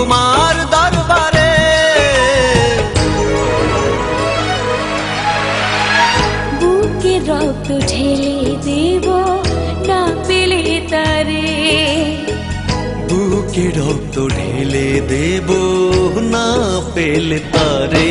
তোমার দরবারে। বুকে রক্ত ঢেলে দেব না পেলে তারে। বুকে রক্ত ঢেলে দেব না পেলে তারে।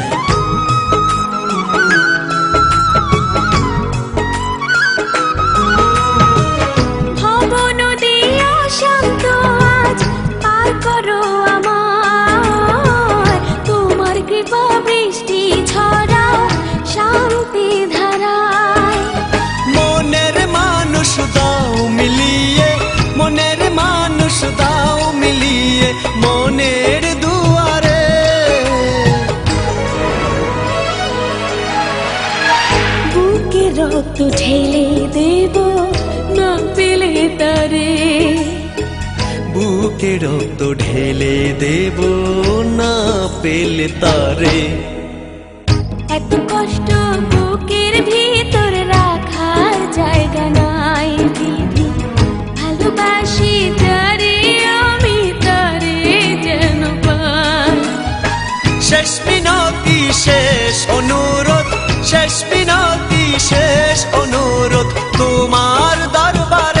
বুকে রক্ত ঢেলে দেব না পেলে তারে। এত কষ্ট বুকের ভিতর রাখার জায়গা নাই দিদি। ভালোবাসি যারে আমি তারে যেন শেষ মিনতি শেষ অনুরোধ শেষ মিনতি শেষ অনুরোধ। তোমার দরবারে